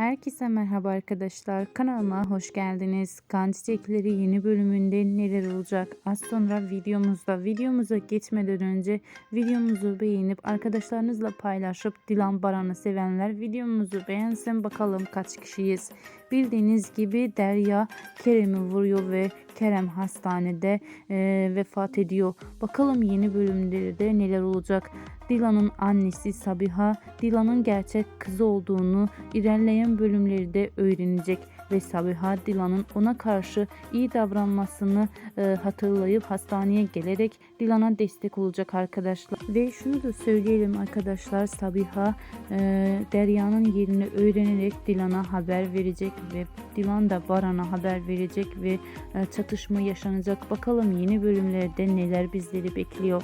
Herkese merhaba arkadaşlar. Kanalıma hoş geldiniz. Kan Çiçekleri yeni bölümünde neler olacak? Az sonra videomuzda. Videomuza geçmeden önce videomuzu beğenip arkadaşlarınızla paylaşıp Dilan Baran'ı sevenler videomuzu beğensin. Bakalım kaç kişiyiz. Bildiğiniz gibi Derya Kerem'i vuruyor ve Kerem hastanede eee, vefat ediyor. Bakalım yeni bölümlerde neler olacak? Dilan'ın annesi Sabiha, Dilan'ın gerçek kızı olduğunu ilerleyen bölümlerde öğrenecek ve Sabiha Dilan'ın ona karşı iyi davranmasını e, hatırlayıp hastaneye gelerek Dilan'a destek olacak arkadaşlar. Ve şunu da söyleyelim arkadaşlar Sabiha e, Derya'nın yerini öğrenerek Dilan'a haber verecek ve Dilan da Baran'a haber verecek ve e, çatışma yaşanacak. Bakalım yeni bölümlerde neler bizleri bekliyor.